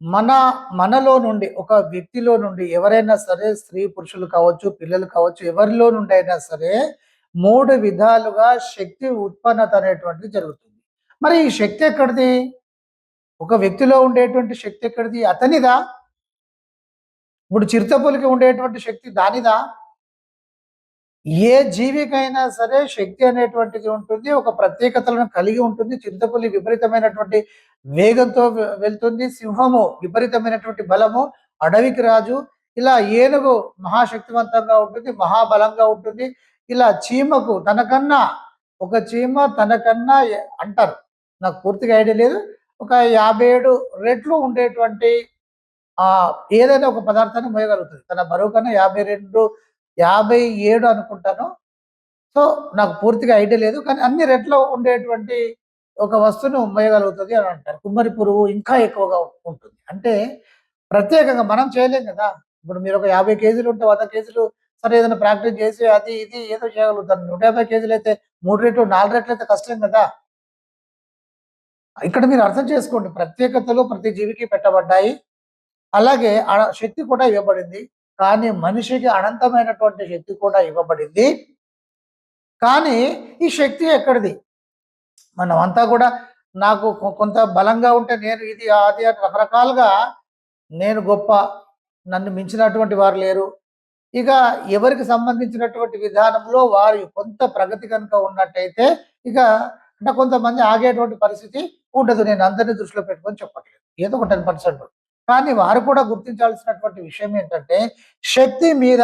మన మనలో నుండి ఒక వ్యక్తిలో నుండి ఎవరైనా సరే స్త్రీ పురుషులు కావచ్చు పిల్లలు కావచ్చు ఎవరిలో నుండి అయినా సరే మూడు విధాలుగా శక్తి ఉత్పన్నత అనేటువంటిది జరుగుతుంది. మరి ఈ శక్తి ఎక్కడిది? ఒక వ్యక్తిలో ఉండేటువంటి శక్తి ఎక్కడిది? అతనిదా? ఇప్పుడు చిరుతపులికి ఉండేటువంటి శక్తి దానిదా? ఏ జీవికైనా సరే శక్తి అనేటువంటిది ఉంటుంది ఒక ప్రత్యేకతలను కలిగి ఉంటుంది చింతపులి విపరీతమైనటువంటి వేగంతో వెళ్తుంది. సింహము విపరీతమైనటువంటి బలము. అడవికి రాజు. ఇలా ఏనుగు మహాశక్తివంతంగా ఉంటుంది. మహాబలంగా ఉంటుంది. ఇలా చీమకు తనకన్నా ఒక చీమ తనకన్నా అంటారు. నాకు పూర్తిగా ఐడియా లేదు. ఒక యాభై ఏడు రెట్లు ఉండేటువంటి ఆ ఏదైనా ఒక పదార్థాన్ని మోయగలుగుతుంది. తన బరువు కన్నా యాభై రెండు యాభై ఏడు అనుకుంటాను. సో నాకు పూర్తిగా ఐడియా లేదు. కానీ అన్ని రెట్లో ఉండేటువంటి ఒక వస్తువును ఉమ్మేయగలుగుతుంది అని అంటారు. కుమ్మరి పురుగు ఇంకా ఎక్కువగా ఉంటుంది. అంటే ప్రత్యేకంగా మనం చేయలేం కదా. ఇప్పుడు మీరు ఒక యాభై కేజీలు ఉంటే వంద కేజీలు సరే ఏదైనా ప్రాక్టీస్ చేసి అది ఇది ఏదో చేయగలుగుతారు. నూట యాభై కేజీలు అయితే మూడు రెట్లు నాలుగు రెట్లు అయితే కష్టం కదా. ఇక్కడ మీరు అర్థం చేసుకోండి. ప్రత్యేకతలు ప్రతి జీవికి పెట్టబడ్డాయి. అలాగే ఆ శక్తి కూడా ఇవ్వబడింది. కానీ మనిషికి అనంతమైనటువంటి శక్తి కూడా ఇవ్వబడింది. కానీ ఈ శక్తి ఎక్కడిది? మనం అంతా కూడా నాకు కొ- కొంత బలంగా ఉంటే నేను ఇది అది అని రకరకాలుగా నేను గొప్ప నన్ను మించినటువంటి వారు లేరు. ఇక ఎవరికి సంబంధించినటువంటి విధానంలో వారి కొంత ప్రగతి కనుక ఉన్నట్టయితే ఇక అంటే కొంతమంది ఆగేటువంటి పరిస్థితి ఉండదు. నేను అందరినీ దృష్టిలో పెట్టుకొని చెప్పట్లేదు. ఏదో ఒక టెన్ పర్సెంట్. కానీ వారు కూడా గుర్తించాల్సినటువంటి విషయం ఏంటంటే శక్తి మీద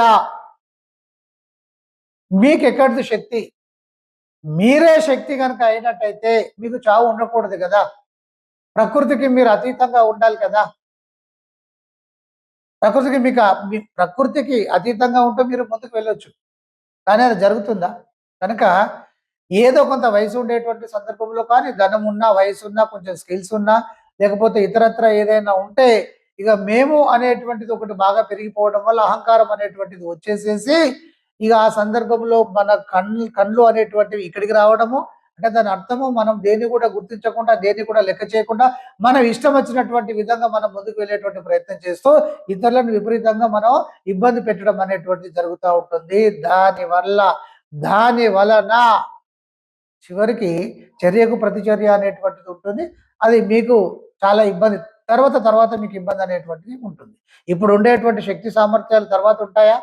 మీకు ఎక్కడిది శక్తి? మీరే శక్తి కనుక అయినట్టయితే మీకు చావు ఉండకూడదు కదా? ప్రకృతికి మీరు అతీతంగా ఉండాలి కదా? ప్రకృతికి మీకు మీ ప్రకృతికి అతీతంగా ఉంటే మీరు ముందుకు వెళ్ళొచ్చు. కానీ అది జరుగుతుందా? కనుక ఏదో కొంత వయసు ఉండేటువంటి సందర్భంలో కానీ ధనం ఉన్నా వయసు ఉన్నా కొంచెం స్కిల్స్ ఉన్నా లేకపోతే ఇతరత్ర ఏదైనా ఉంటే ఇక మేము అనేటువంటిది ఒకటి బాగా పెరిగిపోవడం వల్ల అహంకారం అనేటువంటిది వచ్చేసేసి ఇక ఆ సందర్భంలో మన కళ్ళు కళ్ళు అనేటువంటివి ఇక్కడికి రావడము అంటే దాని అర్థము మనం దేన్ని కూడా గుర్తించకుండా దేన్ని కూడా లెక్క చేయకుండా మనం ఇష్టం వచ్చినటువంటి విధంగా మనం ముందుకు వెళ్ళేటువంటి ప్రయత్నం చేస్తూ ఇతరులను విపరీతంగా మనం ఇబ్బంది పెట్టడం అనేటువంటిది జరుగుతూ ఉంటుంది. దాని వల్ల దాని వలన చివరికి చర్యకు ప్రతిచర్య అనేటువంటిది ఉంటుంది. అది మీకు చాలా ఇబ్బంది తర్వాత తర్వాత మీకు ఇబ్బంది అనేటువంటిది ఉంటుంది. ఇప్పుడు ఉండేటువంటి శక్తి సామర్థ్యాలు తర్వాత ఉంటాయా?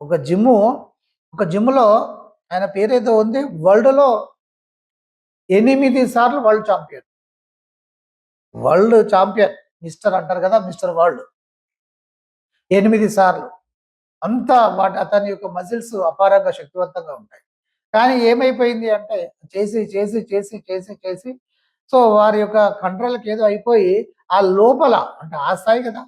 ఒక జిమ్ము ఒక జిమ్లో ఆయన పేరేదో ఉంది వరల్డ్లో ఎనిమిది సార్లు world champion. World champion mister అంటారు కదా మిస్టర్ వరల్డ్. ఎనిమిది సార్లు. అంతా వాటి అతని యొక్క మజిల్స్ అపారంగా శక్తివంతంగా ఉంటాయి. కానీ ఏమైపోయింది అంటే చేసి చేసి చేసి చేసి చేసి సో వారి యొక్క కంట్రోల్కి ఏదో అయిపోయి ఆ లోపల అంటే ఆ స్థాయి కదా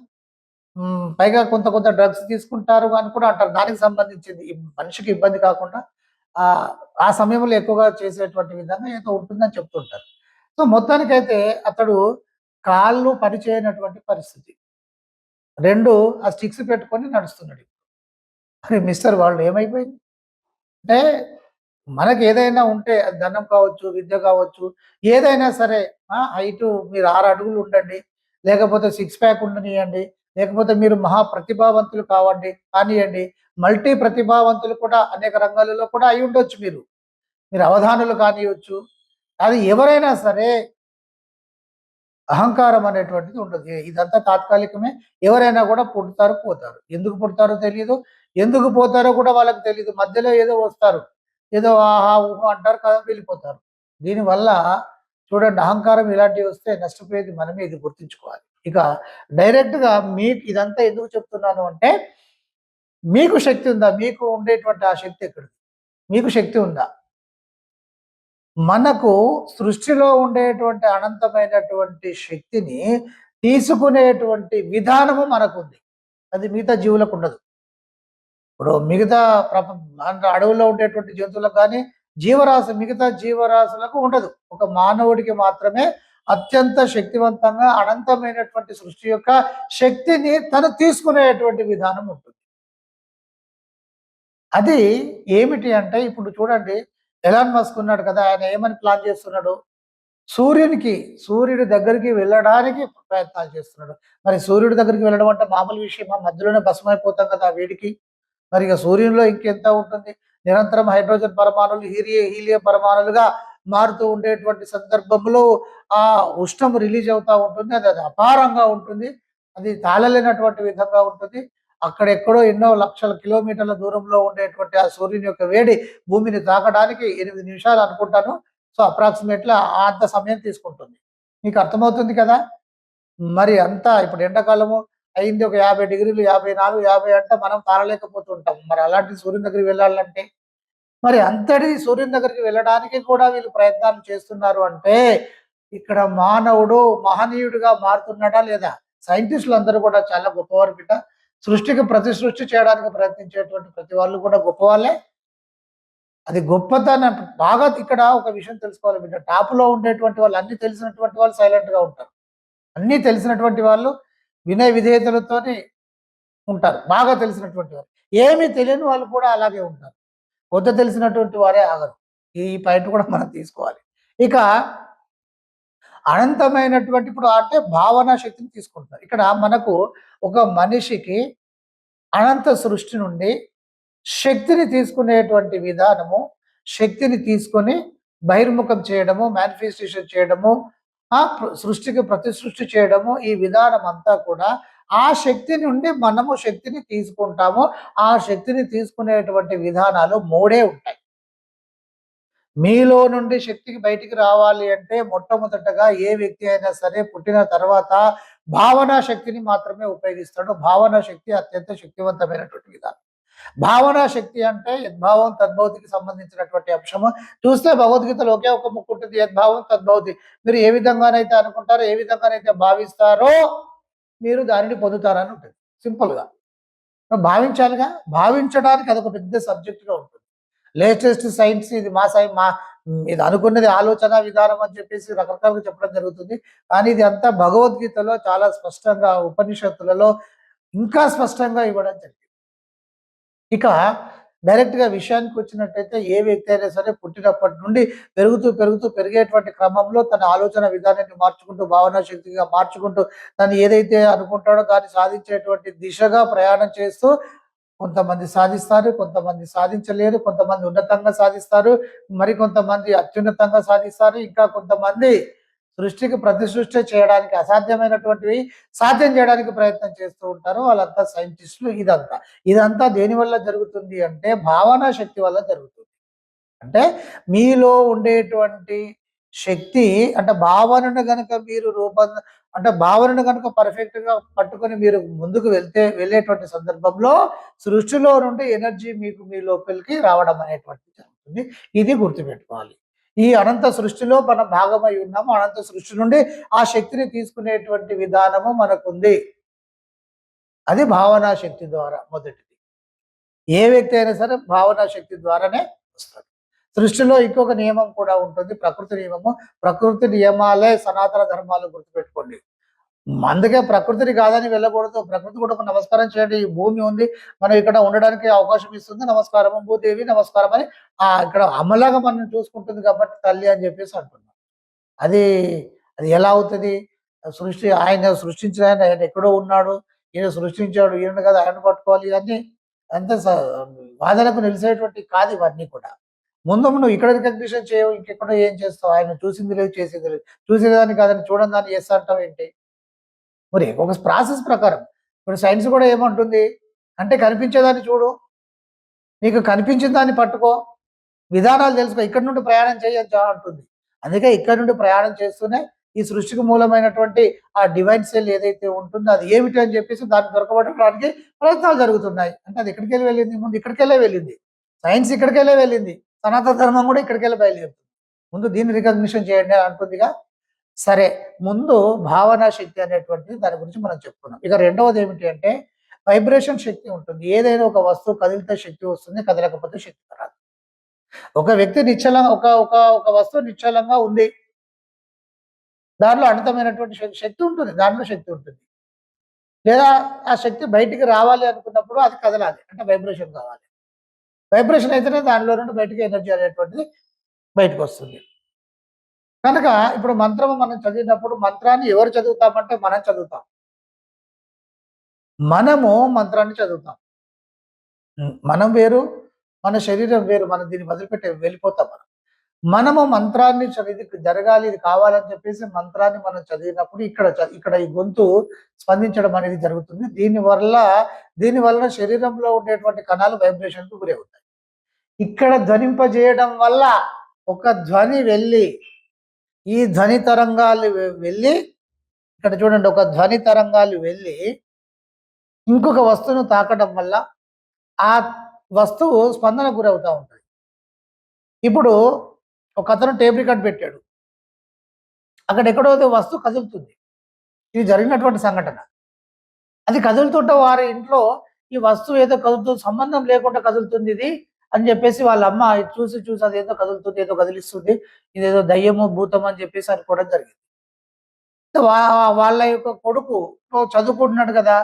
పైగా కొంత కొంత డ్రగ్స్ తీసుకుంటారు అని కూడా అంటారు. దానికి సంబంధించింది. ఈ మనిషికి ఇబ్బంది కాకుండా ఆ ఆ సమయంలో ఎక్కువగా చేసేటువంటి విధంగా ఏదో ఉంటుందని చెప్తుంటారు. సో మొత్తానికైతే అతడు కాళ్ళు పనిచేయనటువంటి పరిస్థితి. రెండు ఆ స్టిక్స్ పెట్టుకొని నడుస్తున్నాడు. మరి మిస్టర్ వాళ్ళు ఏమైపోయింది? అంటే మనకి ఏదైనా ఉంటే అది ధనం కావచ్చు విద్య కావచ్చు ఏదైనా సరే హైట్ మీరు ఆరు అడుగులు ఉండండి లేకపోతే సిక్స్ ప్యాక్ ఉండనియండి లేకపోతే మీరు మహా ప్రతిభావంతులు కావండి కానివ్వండి మల్టీ ప్రతిభావంతులు కూడా అనేక రంగాలలో కూడా అయి ఉండొచ్చు మీరు. మీరు అవధానులు కానివ్వచ్చు అది ఎవరైనా సరే అహంకారం అనేటువంటిది ఉండదు. ఇదంతా తాత్కాలికమే. ఎవరైనా కూడా పుడతారు పోతారు. ఎందుకు పుడతారో తెలియదు ఎందుకు పోతారో కూడా వాళ్ళకి తెలియదు మధ్యలో ఏదో వస్తారు. ఏదో ఆహా ఊహ అంటారు కదా వెళ్ళిపోతారు. దీనివల్ల చూడండి అహంకారం ఇలాంటివి వస్తే నష్టపోయేది మనమే ఇది గుర్తుంచుకోవాలి. ఇక డైరెక్ట్గా మీకు ఇదంతా ఎందుకు చెప్తున్నాను అంటే మీకు శక్తి ఉందా? మీకు ఉండేటువంటి ఆ శక్తి ఎక్కడ మీకు శక్తి ఉందా? మనకు సృష్టిలో ఉండేటువంటి అనంతమైనటువంటి శక్తిని తీసుకునేటువంటి విధానము మనకుంది. అది మిగతా జీవులకు ఉండదు. ఇప్పుడు మిగతా ప్రప అడవుల్లో ఉండేటువంటి జంతువులకు కానీ జీవరాశి మిగతా జీవరాశులకు ఉండదు. ఒక మానవుడికి మాత్రమే అత్యంత శక్తివంతంగా అనంతమైనటువంటి సృష్టి యొక్క శక్తిని తను తీసుకునేటువంటి విధానం ఉంటుంది. అది ఏమిటి అంటే ఇప్పుడు చూడండి ఎలాన్ మస్క్ ఉన్నాడు కదా ఆయన ఏమని ప్లాన్ చేస్తున్నాడు? సూర్యునికి సూర్యుడి దగ్గరికి వెళ్ళడానికి ప్రయత్నాలు చేస్తున్నాడు. మరి సూర్యుడి దగ్గరికి వెళ్ళడం అంటే మామూలు విషయమా? మధ్యలోనే భస్మైపోతాం కదా వేడికి. మరి ఇక సూర్యునిలో ఇంకెంత ఉంటుంది? నిరంతరం హైడ్రోజన్ పరమాణువులు హీరియే హీలియ పరమాణులుగా మారుతూ ఉండేటువంటి సందర్భంలో ఆ ఉష్ణం రిలీజ్ అవుతూ ఉంటుంది. అది అది అపారంగా ఉంటుంది. అది తాళలేనటువంటి విధంగా ఉంటుంది. అక్కడెక్కడో ఎన్నో లక్షల కిలోమీటర్ల దూరంలో ఉండేటువంటి ఆ సూర్యుని యొక్క వేడి భూమిని తాకడానికి ఎనిమిది నిమిషాలు అనుకుంటాను. సో అప్రాక్సిమేట్లీ అంత సమయం తీసుకుంటుంది. మీకు అర్థమవుతుంది కదా? మరి అంతా ఇప్పుడు ఎండాకాలము అయింది ఒక యాభై డిగ్రీలు యాభై నాలుగు యాభై అంటే మనం తాళలేకపోతుంటాం. మరి అలాంటి సూర్యుని దగ్గరికి వెళ్ళాలంటే మరి అంతటి సూర్యుని దగ్గరికి వెళ్ళడానికి కూడా వీళ్ళు ప్రయత్నాలు చేస్తున్నారు అంటే ఇక్కడ మానవుడు మహనీయుడిగా మారుతున్నాడా లేదా? సైంటిస్టులు అందరూ కూడా చాలా గొప్పవారు బిడ్డ. సృష్టికి ప్రతి సృష్టి చేయడానికి ప్రయత్నించేటువంటి ప్రతి వాళ్ళు కూడా గొప్పవాళ్ళే. అది గొప్పతనం బాగా ఇక్కడ ఒక విషయం తెలుసుకోవాలి బిడ్డ. టాప్లో ఉండేటువంటి వాళ్ళు అన్ని తెలిసినటువంటి వాళ్ళు సైలెంట్గా ఉంటారు. అన్ని తెలిసినటువంటి వాళ్ళు వినయ విధేయతలతోనే ఉంటారు. బాగా తెలిసినటువంటి వాళ్ళు. ఏమీ తెలియని వాళ్ళు కూడా అలాగే ఉంటారు. కొత్త తెలిసినటువంటి వారే ఆగరు. ఈ పాయింట్ కూడా మనం తీసుకోవాలి. ఇక అనంతమైనటువంటి ఇప్పుడు అంటే భావన శక్తిని తీసుకుంటారు ఇక్కడ మనకు ఒక మనిషికి అనంత సృష్టి నుండి శక్తిని తీసుకునేటువంటి విధానము శక్తిని తీసుకొని బహిర్ముఖం చేయడము మేనిఫెస్టేషన్ చేయడము ఆ సృష్టికి ప్రతి సృష్టి చేయడము ఈ విధానం అంతా కూడా ఆ శక్తి నుండి మనము శక్తిని తీసుకుంటాము. ఆ శక్తిని తీసుకునేటువంటి విధానాలు మూడే ఉంటాయి. మీలో నుండి శక్తికి బయటికి రావాలి అంటే మొట్టమొదటగా ఏ వ్యక్తి అయినా సరే పుట్టిన తర్వాత భావనా శక్తిని మాత్రమే ఉపయోగిస్తాడు. భావనా శక్తి అత్యంత శక్తివంతమైనటువంటి విధానం. భావనా శక్తి అంటే యద్భావం తద్భవతికి సంబంధించినటువంటి అంశము. చూస్తే భగవద్గీతలో ఒకే ఒక ముక్కు ఉంటుంది యద్భావం తద్భవతి మీరు ఏ విధంగానైతే అనుకుంటారో ఏ విధంగానైతే భావిస్తారో మీరు దానిని పొందుతారని ఉంటుంది. సింపుల్గా భావించాలిగా? భావించడానికి అదొక పెద్ద సబ్జెక్టుగా ఉంటుంది. లేటెస్ట్ సైన్స్ ఇది మా సై మా ఇది అనుకున్నది ఆలోచన విధానం అని చెప్పేసి రకరకాలుగా చెప్పడం జరుగుతుంది. కానీ ఇది అంతా భగవద్గీతలో చాలా స్పష్టంగా ఉపనిషత్తులలో ఇంకా స్పష్టంగా ఇవ్వడం జరిగింది. ఇక డైరెక్ట్గా విషయానికి వచ్చినట్టయితే ఏ వ్యక్తి అయినా సరే పుట్టినప్పటి నుండి పెరుగుతూ పెరుగుతూ పెరిగేటువంటి క్రమంలో తన ఆలోచన విధానాన్ని మార్చుకుంటూ భావనా శక్తిగా మార్చుకుంటూ తను ఏదైతే అనుకుంటాడో దాన్ని సాధించేటువంటి దిశగా ప్రయాణం చేస్తూ కొంతమంది సాధిస్తారు కొంతమంది సాధించలేరు కొంతమంది ఉన్నతంగా సాధిస్తారు మరి కొంతమంది అత్యున్నతంగా సాధిస్తారు ఇంకా కొంతమంది సృష్టికి ప్రతి సృష్టి చేయడానికి అసాధ్యమైనటువంటివి సాధ్యం చేయడానికి ప్రయత్నం చేస్తూ ఉంటారు. వాళ్ళంతా సైంటిస్టులు ఇదంతా. ఇదంతా దేని వల్ల జరుగుతుంది అంటే భావనా శక్తి వల్ల జరుగుతుంది. అంటే మీలో ఉండేటువంటి శక్తి అంటే భావనను కనుక మీరు రూపొంద అంటే భావనను కనుక పర్ఫెక్ట్గా పట్టుకొని మీరు ముందుకు వెళ్తే వెళ్ళేటువంటి సందర్భంలో సృష్టిలో నుండి ఎనర్జీ మీకు మీ లోపలికి రావడం అనేటువంటిది జరుగుతుంది. ఇది గుర్తుపెట్టుకోవాలి. ఈ అనంత సృష్టిలో మనం భాగమై ఉన్నాము. అనంత సృష్టి నుండి ఆ శక్తిని తీసుకునేటువంటి విధానము మనకుంది. అది భావనా శక్తి ద్వారా మొదటిది. ఏ వ్యక్తి అయినా సరే భావనా శక్తి ద్వారానే వస్తుంది. సృష్టిలో ఇంకొక నియమం కూడా ఉంటుంది. ప్రకృతి నియమము. ప్రకృతి నియమాలే సనాతన ధర్మాలు గుర్తుపెట్టుకోండి. అందుకే ప్రకృతిని కాదని వెళ్ళకూడదు. ప్రకృతి కూడా ఒక నమస్కారం చేయండి. ఈ భూమి ఉంది. మనం ఇక్కడ ఉండడానికి అవకాశం ఇస్తుంది. నమస్కారం భూదేవి నమస్కారం అని ఆ ఇక్కడ అమలాగా మనం చూసుకుంటుంది కాబట్టి తల్లి అని చెప్పేసి అంటున్నాం అది అది ఎలా అవుతుంది? సృష్టి ఆయన సృష్టించిన ఆయన ఆయన ఎక్కడో ఉన్నాడు. ఈయన సృష్టించాడు. ఈయన కదా ఆయన పట్టుకోవాలి. ఇవన్నీ అంత స- వాదనకు నిలిచేటువంటి కాదు ఇవన్నీ కూడా. ముందు నువ్వు ఇక్కడ రికగ్నిషన్ చేయవు. ఇంకెక్కడో ఏం చేస్తావు? ఆయన చూసింది లేదు చేసింది లేదు. చూసేదాన్ని కాదని చూడని దాన్ని చేస్తా అంటావు ఏంటి మరి ఒక ప్రాసెస్ ప్రకారం. ఇప్పుడు సైన్స్ కూడా ఏమంటుంది? అంటే కనిపించేదాన్ని చూడు. నీకు కనిపించిన దాన్ని పట్టుకో. విధానాలు తెలుసుకో. ఇక్కడ నుండి ప్రయాణం చేయొచ్చా అంటుంది. అందుకే ఇక్కడ నుండి ప్రయాణం చేస్తూనే ఈ సృష్టికి మూలమైనటువంటి ఆ డివైన్ సెల్ ఏదైతే ఉంటుందో అది ఏమిటి అని చెప్పేసి దాన్ని దొరకబడడానికి ప్రయత్నాలు జరుగుతున్నాయి. అంటే అది ఎక్కడికి వెళ్ళి వెళ్ళింది? ముందు ఇక్కడికి వెళ్ళే వెళ్ళింది. సైన్స్ ఇక్కడికి వెళ్ళే వెళ్ళింది. సనాతన ధర్మం కూడా ఇక్కడికి వెళ్ళి బయలుదేరుతుంది. ముందు దీన్ని రికగ్నిషన్ చేయండి అని అంటుందిగా సరే ముందు భావనా శక్తి అనేటువంటిది దాని గురించి మనం చెప్పుకున్నాం. ఇక రెండవది ఏమిటి అంటే వైబ్రేషన్ శక్తి ఉంటుంది. ఏదైనా ఒక వస్తువు కదిలితే శక్తి వస్తుంది కదలకపోతే శక్తి రాదు. ఒక వ్యక్తి నిశ్చలంగా ఒక ఒక ఒక వస్తువు నిశ్చలంగా ఉంది. దాంట్లో అనంతమైనటువంటి శక్తి ఉంటుంది. దాంట్లో శక్తి ఉంటుంది. లేదా ఆ శక్తి బయటికి రావాలి అనుకున్నప్పుడు అది కదలాలి. అంటే వైబ్రేషన్ కావాలి. వైబ్రేషన్ అయితేనే దానిలో నుండి బయటికి ఎనర్జీ అనేటువంటిది బయటకు వస్తుంది. కనుక ఇప్పుడు మంత్రము మనం చదివినప్పుడు మంత్రాన్ని ఎవరు చదువుతామంటే మనం చదువుతాం. మనము మంత్రాన్ని చదువుతాం. మనం వేరు మన శరీరం వేరు మనం దీన్ని వదిలిపెట్టి వెళ్ళిపోతాం మనం. మనము మంత్రాన్ని చదివి జరగాలి ఇది కావాలని చెప్పేసి మంత్రాన్ని మనం చదివినప్పుడు ఇక్కడ ఇక్కడ ఈ గొంతు స్పందించడం అనేది జరుగుతుంది. దీని వల్ల దీని వలన శరీరంలో ఉండేటువంటి కణాలు వైబ్రేషన్కు గురవుతాయి ఇక్కడ ధ్వనింపజేయడం వల్ల ఒక ధ్వని వెళ్ళి ఈ ధ్వని తరంగాలు వెళ్ళి ఇక్కడ చూడండి ఒక ధ్వని తరంగాలు వెళ్ళి ఇంకొక వస్తువును తాకడం వల్ల ఆ వస్తువు స్పందన గురవుతూ ఉంటుంది. ఇప్పుడు ఒక అతను టేప్ రికార్డ్ పెట్టాడు. అక్కడ ఎక్కడో వస్తువు కదులుతుంది. ఇది జరిగినటువంటి సంఘటన. అది కదులుతుంటే వారి ఇంట్లో ఈ వస్తువు ఏదో కదులుతుంది సంబంధం లేకుండా కదులుతుంది ఇది. అని చెప్పేసి వాళ్ళ అమ్మ ఇది చూసి చూసి అది ఏదో కదులుతుంది ఏదో కదిలిస్తుంది ఇదేదో దయ్యము భూతం అని చెప్పేసి అనుకోవడం జరిగింది. వాళ్ళ యొక్క కొడుకు చదువుకుంటున్నాడు కదా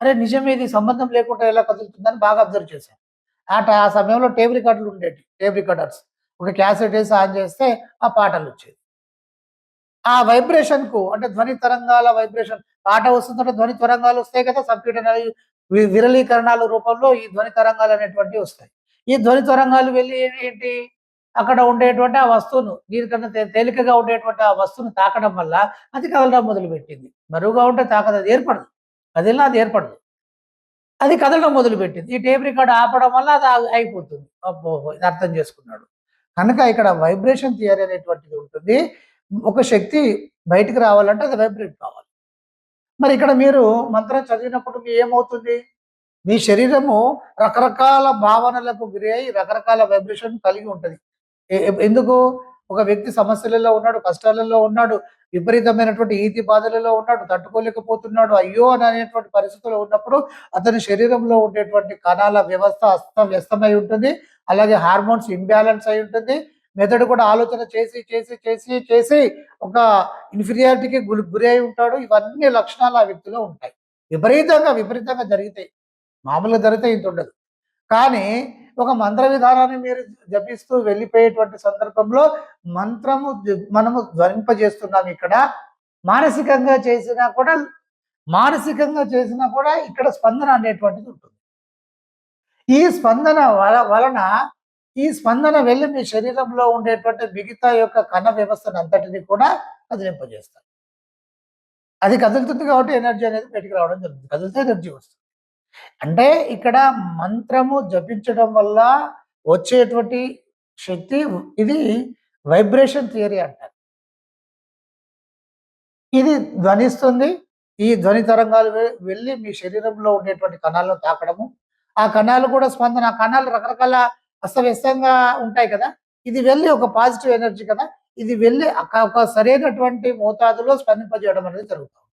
అరే నిజమే ఇది సంబంధం లేకుండా ఎలా కదులుతుందని బాగా అబ్జర్వ్ చేశాను ఆ ఆ సమయంలో టేప్ రికార్డులు ఉండేవి టేప్ రికార్డర్స్. ఒక క్యాసెట్ వేసి ఆన్ చేస్తే ఆ పాటలు వచ్చేది ఆ వైబ్రేషన్కు అంటే ధ్వని తరంగాల వైబ్రేషన్ పాట వస్తుందంటే ధ్వని తరంగాలు వస్తాయి కదా సంపీడన విరళీకరణాల రూపంలో ఈ ధ్వని తరంగాలు అనేటువంటివి వస్తాయి. ఈ ధ్వని తరంగాలు వెళ్ళి ఏంటి అక్కడ ఉండేటువంటి ఆ వస్తువును దీనికన్నా తే- తేలికగా ఉండేటువంటి ఆ వస్తువును తాకడం వల్ల అది కదలడం మొదలుపెట్టింది. బరువుగా ఉంటే తాకదు అది ఏర్పడదు. కదిలినా అది ఏర్పడదు. అది కదలడం మొదలుపెట్టింది. ఈ టేప్ రికార్డ్ ఆపడం వల్ల అది అయిపోతుంది. అబ్బో ఇది అర్థం చేసుకున్నాడు. కనుక ఇక్కడ వైబ్రేషన్ థియరీ అనేటువంటిది ఉంటుంది. ఒక శక్తి బయటికి రావాలంటే అది వైబ్రేట్ కావాలి. మరి ఇక్కడ మీరు మంత్రం చదివినప్పుడు మీ ఏమవుతుంది? మీ శరీరము రకరకాల భావనలకు గురి అయి రకరకాల వైబ్రేషన్ కలిగి ఉంటుంది. ఎందుకు? ఒక వ్యక్తి సమస్యలలో ఉన్నాడు కష్టాలలో ఉన్నాడు విపరీతమైనటువంటి ఈతి బాధలలో ఉన్నాడు తట్టుకోలేకపోతున్నాడు అయ్యో అని అనేటువంటి పరిస్థితుల్లో ఉన్నప్పుడు అతని శరీరంలో ఉండేటువంటి కణాల వ్యవస్థ అస్తవ్యస్తమై ఉంటుంది. అలాగే హార్మోన్స్ ఇంబ్యాలెన్స్ అయి ఉంటుంది. మెదడు కూడా ఆలోచన చేసి చేసి చేసి చేసి ఒక ఇన్ఫీరియారిటీకి గురి గురి అయి ఉంటాడు. ఇవన్నీ లక్షణాలు ఆ వ్యక్తిలో ఉంటాయి. విపరీతంగా విపరీతంగా జరిగితాయి మామూలుగా జరిగితే ఇంత ఉండదు. కానీ ఒక మంత్ర విధానాన్ని మీరు జపిస్తూ వెళ్ళిపోయేటువంటి సందర్భంలో మంత్రము మనము ధ్వనింపజేస్తున్నాం ఇక్కడ. మానసికంగా చేసినా కూడా మానసికంగా చేసినా కూడా ఇక్కడ స్పందన అనేటువంటిది ఉంటుంది. ఈ స్పందన వల వలన ఈ స్పందన వెళ్ళి మీ శరీరంలో ఉండేటువంటి మిగతా యొక్క కణ వ్యవస్థను అంతటిని కూడా కదిలింపజేస్తారు. అది కదులుతుంది కాబట్టి ఎనర్జీ అనేది బయటికి రావడం జరుగుతుంది. కదిలితే ఎనర్జీ వస్తుంది. అంటే ఇక్కడ మంత్రము జపించడం వల్ల వచ్చేటువంటి శక్తి ఇది వైబ్రేషన్ థియరీ అంటారు. ఇది ధ్వనిస్తుంది ఈ ధ్వని తరంగాలు వెళ్ళి మీ శరీరంలో ఉండేటువంటి కణాలను తాకడము ఆ కణాలు కూడా స్పందన ఆ కణాలు రకరకాల అస్తవ్యస్తంగా ఉంటాయి కదా ఇది వెళ్ళి ఒక పాజిటివ్ ఎనర్జీ కదా ఇది వెళ్ళి ఒక సరైనటువంటి మోతాదులో స్పందింపజేయడం అనేది జరుగుతుంది.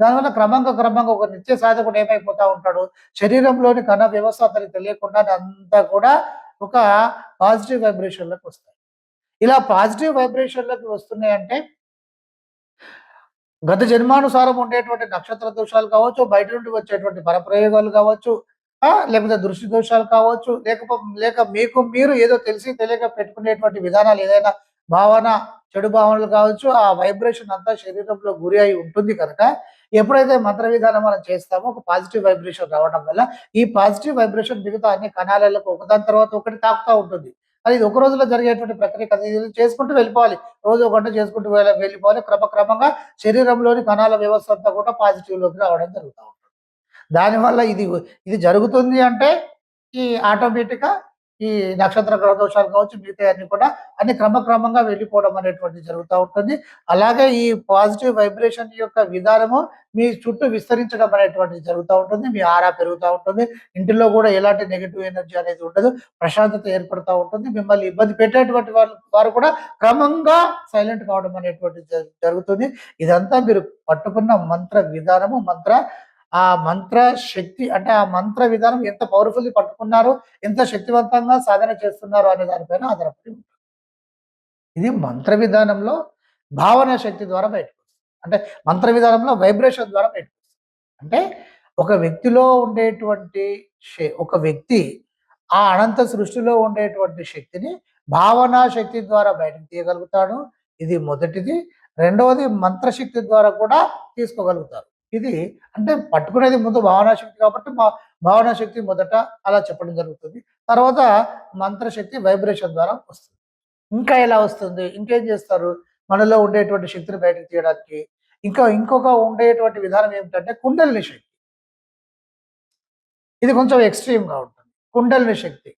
దానివల్ల క్రమంగా క్రమంగా ఒక నిత్య సాధకుడు ఏమైపోతా ఉంటాడు? శరీరంలోని కణ వ్యవస్థ అతనికి తెలియకుండా అంతా కూడా ఒక పాజిటివ్ వైబ్రేషన్లకు వస్తాయి. ఇలా పాజిటివ్ వైబ్రేషన్లకు వస్తున్నాయి అంటే గత జన్మానుసారం ఉండేటువంటి నక్షత్ర దోషాలు కావచ్చు బయట నుండి వచ్చేటువంటి పరప్రయోగాలు కావచ్చు లేకపోతే దృష్టి దోషాలు కావచ్చు లేకపో లేక మీకు మీరు ఏదో తెలిసి తెలియక పెట్టుకునేటువంటి విధానాలు ఏదైనా భావన చెడు భావనలు కావచ్చు ఆ వైబ్రేషన్ అంతా శరీరంలో గురి అయి ఉంటుంది కనుక ఎప్పుడైతే మంత్ర విధానం మనం చేస్తామో ఒక పాజిటివ్ వైబ్రేషన్ రావడం వల్ల ఈ పాజిటివ్ వైబ్రేషన్ మిగతా అన్ని కణాలకు ఒకదాని తర్వాత ఒకటి తాకుతూ ఉంటుంది. అది ఒక రోజులో జరిగేటువంటి ప్రక్రియ కదా ఇది చేసుకుంటూ వెళ్ళిపోవాలి. రోజు ఒక గంట చేసుకుంటూ వెళ్ళిపోవాలి. క్రమక్రమంగా శరీరంలోని కణాల వ్యవస్థ అంతా కూడా పాజిటివ్లోకి రావడం జరుగుతూ ఉంటుంది. దానివల్ల ఇది ఇది జరుగుతుంది అంటే ఈ ఆటోమేటిక్గా ఈ నక్షత్ర గ్రహ దోషాలు కావచ్చు మిగతా అన్ని కూడా అన్ని క్రమక్రమంగా వెళ్ళిపోవడం అనేటువంటిది జరుగుతూ ఉంటుంది. అలాగే ఈ పాజిటివ్ వైబ్రేషన్ యొక్క విధానము మీ చుట్టూ విస్తరించడం అనేటువంటిది జరుగుతూ ఉంటుంది మీ ఆరా పెరుగుతూ ఉంటుంది. ఇంటిలో కూడా ఎలాంటి నెగిటివ్ ఎనర్జీ అనేది ఉండదు ప్రశాంతత ఏర్పడుతూ ఉంటుంది. మిమ్మల్ని ఇబ్బంది పెట్టేటువంటి వారు వారు కూడా క్రమంగా సైలెంట్ కావడం అనేటువంటిది జరుగుతుంది. ఇదంతా మీరు పట్టుకున్న మంత్ర విధానము మంత్ర ఆ మంత్ర శక్తి అంటే ఆ మంత్ర విధానం ఎంత పవర్ఫుల్ పట్టుకున్నారు ఎంత శక్తివంతంగా సాధన చేస్తున్నారు అనే దానిపైన ఆధారపడి ఉంటుంది. ఇది మంత్ర విధానంలో భావన శక్తి ద్వారా బయటకు అంటే మంత్ర విధానంలో వైబ్రేషన్ ద్వారా బయటకు అంటే ఒక వ్యక్తిలో ఉండేటువంటి శ- ఒక వ్యక్తి ఆ అనంత సృష్టిలో ఉండేటువంటి శక్తిని భావనా శక్తి ద్వారా బయటకు తీయగలుగుతాడు. ఇది మొదటిది. రెండవది మంత్రశక్తి ద్వారా కూడా తీసుకోగలుగుతారు. ఇది అంటే పట్టుకునేది ముందు భావనాశక్తి కాబట్టి మా భావనాశక్తి మొదట అలా చెప్పడం జరుగుతుంది. తర్వాత మంత్రశక్తి వైబ్రేషన్ ద్వారా వస్తుంది. ఇంకా ఎలా వస్తుంది? ఇంకేం చేస్తారు? మనలో ఉండేటువంటి శక్తిని బయటకు తీయడానికి. ఇంకా ఇంకొక ఉండేటువంటి విధానం ఏమిటంటే కుండలిని శక్తి. ఇది కొంచెం ఎక్స్ట్రీమ్గా ఉంటుంది. కుండలిని శక్తి.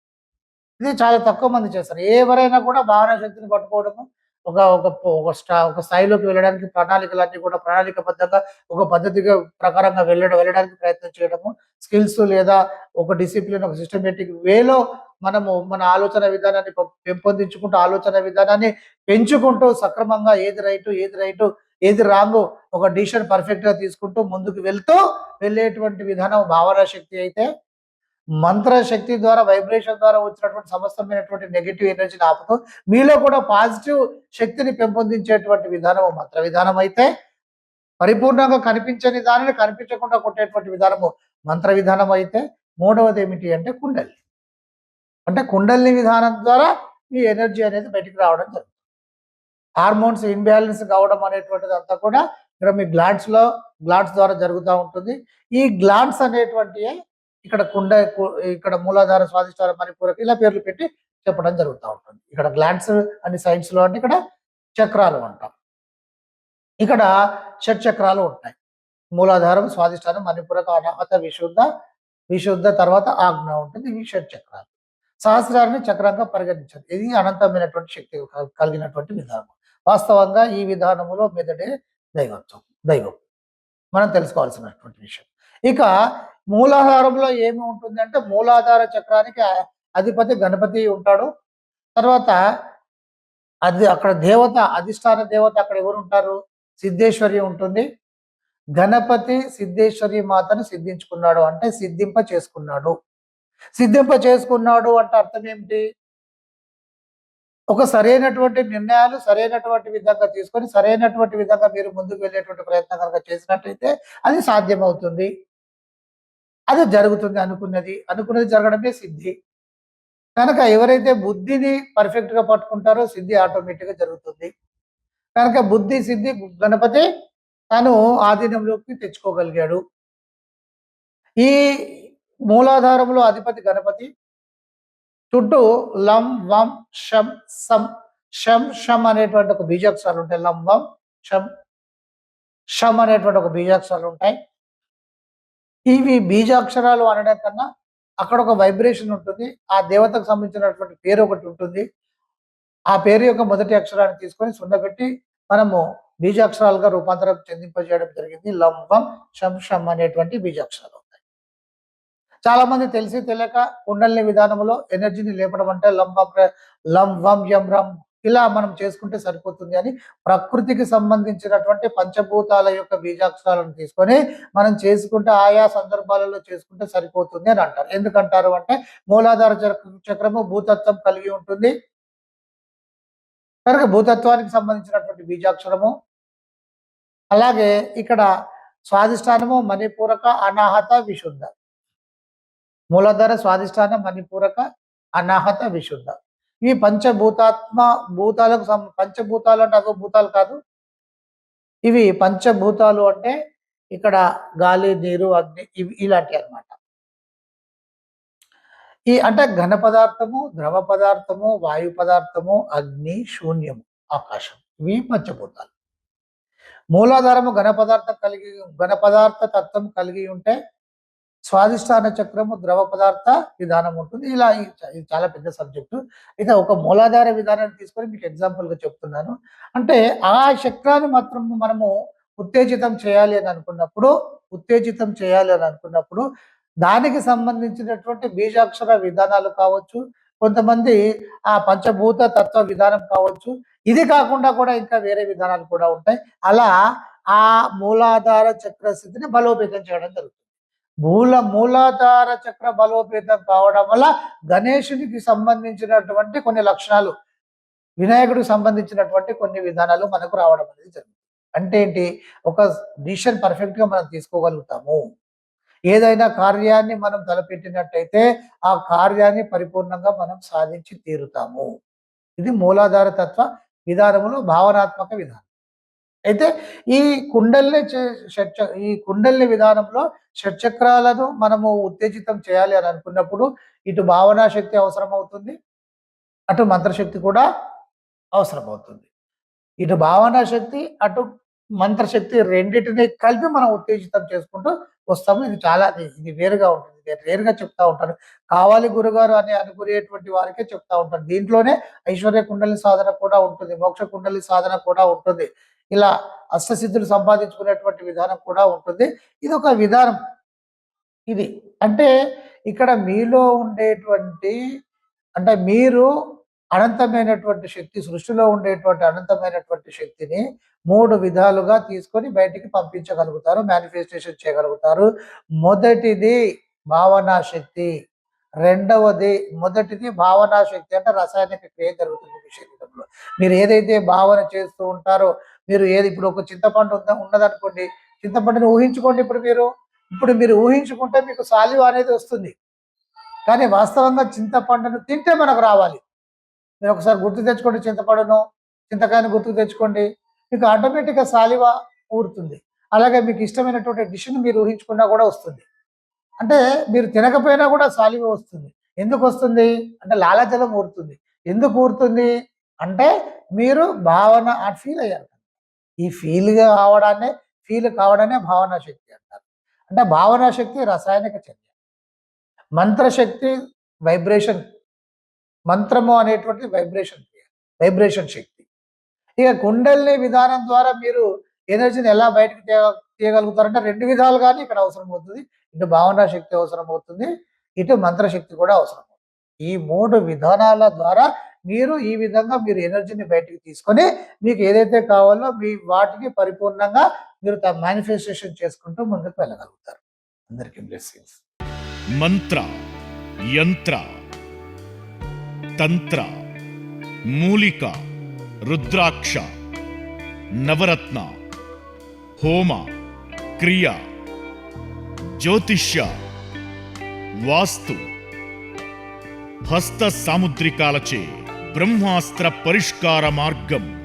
ఇది చాలా తక్కువ మంది చేస్తారు. ఎవరైనా కూడా భావన శక్తిని పట్టుకోవడము ఒక ఒక ఒక స్టా ఒక స్థాయిలోకి వెళ్ళడానికి ప్రణాళికలన్నీ కూడా ప్రణాళికబద్ధంగా ఒక పద్ధతిగా ప్రకారంగా వెళ్ళడం వెళ్ళడానికి ప్రయత్నం చేయడము స్కిల్స్ లేదా ఒక డిసిప్లిన్ ఒక సిస్టమేటిక్ వేలో మనము మన ఆలోచన విధానాన్ని పెంపొందించుకుంటూ ఆలోచన విధానాన్ని పెంచుకుంటూ సక్రమంగా ఏది రైటు ఏది రైటు ఏది రాంగు ఒక డిసిషన్ పర్ఫెక్ట్గా తీసుకుంటూ ముందుకు వెళ్తూ వెళ్ళేటువంటి విధానం భావన శక్తి అయితే మంత్ర శక్తి ద్వారా వైబ్రేషన్ ద్వారా వచ్చినటువంటి సమస్తమైనటువంటి నెగిటివ్ ఎనర్జీని ఆపుతూ మీలో కూడా పాజిటివ్ శక్తిని పెంపొందించేటువంటి విధానం మంత్ర విధానం అయితే పరిపూర్ణంగా కనిపించని దానిని కనిపించకుండా కొట్టేటువంటి విధానము మంత్ర విధానం అయితే మూడవది ఏమిటి అంటే కుండలి అంటే కుండలిని విధానం ద్వారా మీ ఎనర్జీ అనేది బయటికి రావడం జరుగుతుంది. హార్మోన్స్ ఇన్బ్యాలెన్స్ కావడం అనేటువంటిది అంతా కూడా ఇక్కడ మీ గ్లాండ్స్లో గ్లాండ్స్ ద్వారా జరుగుతూ ఉంటుంది. ఈ గ్లాండ్స్ అనేటువంటి ఇక్కడ కుండ కు- ఇక్కడ మూలాధార స్వాదిష్టార మణిపూరక ఇలా పేర్లు పెట్టి చెప్పడం జరుగుతూ ఉంటుంది. ఇక్కడ గ్లాండ్స్ అని సైన్స్లో అంటే ఇక్కడ చక్రాలు అంటాం. ఇక్కడ షట్ చక్రాలు ఉంటాయి. మూలాధారం స్వాదిష్టానం మణిపూరక అనాహత విశుద్ధ విశుద్ధ తర్వాత ఆజ్ఞ ఉంటుంది. ఇవి షట్ చక్రాలు. సహస్రాన్ని చక్రంగా పరిగణించారు ఇది అనంతమైనటువంటి శక్తి కలిగినటువంటి విధానం. వాస్తవంగా ఈ విధానములో మెదడే దైవత్వం దైవం. మనం తెలుసుకోవాల్సినటువంటి విషయం. ఇక మూలాధారంలో ఏమి ఉంటుంది అంటే మూలాధార చక్రానికి అధిపతి గణపతి ఉంటాడు. తర్వాత అది అక్కడ దేవత అధిష్టాన దేవత అక్కడ ఎవరు ఉంటారు? సిద్ధేశ్వరి ఉంటుంది. గణపతి సిద్ధేశ్వరి మాతను సిద్ధించుకున్నాడు అంటే సిద్ధింప చేసుకున్నాడు. సిద్ధింప చేసుకున్నాడు అంటే అర్థం ఏమిటి? ఒక సరైనటువంటి నిర్ణయాలు సరైనటువంటి విధంగా తీసుకొని సరైనటువంటి విధంగా మీరు ముందుకు వెళ్ళేటువంటి ప్రయత్నం కనుక చేసినట్లయితే అది సాధ్యమవుతుంది. అది జరుగుతుంది అనుకున్నది అనుకున్నది జరగడమే సిద్ధి. కనుక ఎవరైతే బుద్ధిని పర్ఫెక్ట్గా పట్టుకుంటారో సిద్ధి ఆటోమేటిక్గా జరుగుతుంది. కనుక బుద్ధి సిద్ధి గణపతి తను ఆధీనంలోకి తెచ్చుకోగలిగాడు. ఈ మూలాధారంలో అధిపతి గణపతి చుట్టూ లం వం షం సం షం షం అనేటువంటి ఒక బీజాక్షరాలు ఉంటాయి. లం వం షం షం అనేటువంటి ఒక బీజాక్షరాలు ఉంటాయి. ఇవి బీజాక్షరాలు అనడం కన్నా అక్కడ ఒక వైబ్రేషన్ ఉంటుంది. ఆ దేవతకు సంబంధించినటువంటి పేరు ఒకటి ఉంటుంది. ఆ పేరు యొక్క మొదటి అక్షరాన్ని తీసుకొని సున్నబెట్టి మనము బీజాక్షరాలుగా రూపాంతరం చెందింపజేయడం జరిగింది. లంబం వం షం షం అనేటువంటి బీజాక్షరాలు ఉంటాయి చాలా మంది తెలిసి తెలియక కుండలిని విధానంలో ఎనర్జీని లేపడం అంటే లంబం వం లం వం యం రం ఇలా మనం చేసుకుంటే సరిపోతుంది అని ప్రకృతికి సంబంధించినటువంటి పంచభూతాల యొక్క బీజాక్షరాలను తీసుకొని మనం చేసుకుంటే ఆయా సందర్భాలలో చేసుకుంటే సరిపోతుంది అని అంటారు. ఎందుకంటారు అంటే మూలాధార చక్రము భూతత్వం కలిగి ఉంటుంది. కనుక భూతత్వానికి సంబంధించినటువంటి బీజాక్షరము. అలాగే ఇక్కడ స్వాదిష్టానము మణిపూరక అనాహత విశుద్ధ. మూలాధార స్వాదిష్టాన మణిపూరక అనాహత విశుద్ధ. ఇవి పంచభూతాత్మ భూతాలకు సం- పంచభూతాలు అంటే అదో భూతాలు కాదు. ఇవి పంచభూతాలు అంటే ఇక్కడ గాలి నీరు అగ్ని ఇవి ఇలాంటివి అన్నమాట. ఈ అంటే ఘన పదార్థము ద్రవ పదార్థము వాయు పదార్థము అగ్ని శూన్యము ఆకాశం ఇవి పంచభూతాలు. మూలాధారము ఘన పదార్థం కలిగి ఘన పదార్థ తత్వం కలిగి ఉంటే స్వాదిష్టాన చక్రము ద్రవ పదార్థ విధానం ఉంటుంది. ఇలా ఈ ఇది చాలా పెద్ద సబ్జెక్టు అయితే ఒక మూలాధార విధానాన్ని తీసుకొని మీకు ఎగ్జాంపుల్గా చెప్తున్నాను. అంటే ఆ చక్రాన్ని మాత్రం మనము ఉత్తేజితం చేయాలి అని అనుకున్నప్పుడు ఉత్తేజితం చేయాలి అని అనుకున్నప్పుడు దానికి సంబంధించినటువంటి బీజాక్షర విధానాలు కావచ్చు కొంతమంది ఆ పంచభూత తత్వ విధానం కావచ్చు. ఇది కాకుండా కూడా ఇంకా వేరే విధానాలు కూడా ఉంటాయి. అలా ఆ మూలాధార చక్ర స్థితిని బలోపేతం చేయడం జరుగుతుంది. మూల మూలాధార చక్ర బలోపేతం కావడం వల్ల గణేశునికి సంబంధించినటువంటి కొన్ని లక్షణాలు వినాయకుడికి సంబంధించినటువంటి కొన్ని విధానాలు మనకు రావడం అనేది జరుగుతుంది. అంటే ఏంటి? ఒక డిసిషన్ పర్ఫెక్ట్గా మనం తీసుకోగలుగుతాము. ఏదైనా కార్యాన్ని మనం తలపెట్టినట్టయితే ఆ కార్యాన్ని పరిపూర్ణంగా మనం సాధించి తీరుతాము. ఇది మూలాధార తత్వ విధానములో భావనాత్మక విధానం. అయితే ఈ కుండల్ని చే- షట్చ ఈ కుండల్ని విధానంలో షట్చక్రాలను మనము ఉత్తేజితం చేయాలి అని అనుకున్నప్పుడు ఇటు భావనా శక్తి అవసరం అవుతుంది అటు మంత్రశక్తి కూడా అవసరం అవుతుంది ఇటు భావనా శక్తి అటు మంత్రశక్తి రెండింటిని కలిపి మనం ఉత్తేజితం చేసుకుంటూ వస్తాము. ఇది చాలా ఇది వేరుగా ఉంటుంది. నేను వేరుగా చెప్తా ఉంటాను. కావాలి గురుగారు అని అనుకునేటువంటి వారికే చెప్తా ఉంటాను. దీంట్లోనే ఐశ్వర్య కుండలి సాధన కూడా ఉంటుంది మోక్ష కుండలి సాధన కూడా ఉంటుంది. ఇలా అష్టసిద్ధులు సంపాదించుకునేటువంటి విధానం కూడా ఉంటుంది. ఇది ఒక విధానం. ఇది అంటే ఇక్కడ మీలో ఉండేటువంటి అంటే మీరు అనంతమైనటువంటి శక్తి సృష్టిలో ఉండేటువంటి అనంతమైనటువంటి శక్తిని మూడు విధాలుగా తీసుకొని బయటికి పంపించగలుగుతారు మేనిఫెస్టేషన్ చేయగలుగుతారు. మొదటిది భావనా శక్తి రెండవది మొదటిది భావనా శక్తి అంటే రసాయనిక క్రియ జరుగుతుంది మీ శరీరంలో మీరు ఏదైతే భావన చేస్తూ ఉంటారో మీరు ఏది ఇప్పుడు ఒక చింతపండు ఉందా? ఉన్నదనుకోండి. చింతపండుని ఊహించుకోండి ఇప్పుడు మీరు. ఇప్పుడు మీరు ఊహించుకుంటే మీకు సాలివ అనేది వస్తుంది. కానీ వాస్తవంగా చింతపండును తింటే మనకు రావాలి. మీరు ఒకసారి గుర్తు తెచ్చుకోండి చింతపండును. చింతకాయను గుర్తుకు తెచ్చుకోండి. మీకు ఆటోమేటిక్గా సాలివ ఊరుతుంది. అలాగే మీకు ఇష్టమైనటువంటి డిష్ని మీరు ఊహించుకున్నా కూడా వస్తుంది. అంటే మీరు తినకపోయినా కూడా సాలివ వస్తుంది. ఎందుకు వస్తుంది? అంటే లాలాజలం ఊరుతుంది. ఎందుకు ఊరుతుంది? అంటే మీరు భావన ఫీల్ అయ్యారు. ఈ ఫీల్ కావడాన్ని ఫీల్ కావడానే భావనా శక్తి అంటారు. అంటే భావనా శక్తి రసాయనిక చర్య. మంత్రశక్తి వైబ్రేషన్ మంత్రము అనేటువంటి వైబ్రేషన్ వైబ్రేషన్ శక్తి. ఇక కుండల్ని విధానం ద్వారా మీరు ఎనర్జీని ఎలా బయటకు తీయ తీయగలుగుతారంటే రెండు విధాలుగానే ఇక్కడ అవసరం అవుతుంది. ఇటు భావనా శక్తి అవసరం అవుతుంది ఇటు మంత్రశక్తి కూడా అవసరం అవుతుంది. ఈ మూడు విధానాల ద్వారా మీరు ఈ విధంగా మీరు ఎనర్జీని బయటికి తీసుకొని మీకు ఏదైతే కావాలో మీ వాటిని పరిపూర్ణంగా మీరు మేనిఫెస్టేషన్ చేసుకుంటూ ముందుకు వెళ్ళగలుగుతారు. అందరికీ బ్లెస్సింగ్స్ మంత్ర యంత్ర తంత్ర మూలిక రుద్రాక్ష నవరత్న హోమ క్రియ జ్యోతిష్య వాస్తు హస్త సాముద్రికాలచే బ్రహ్మాస్త్ర పరిష్కార మార్గం.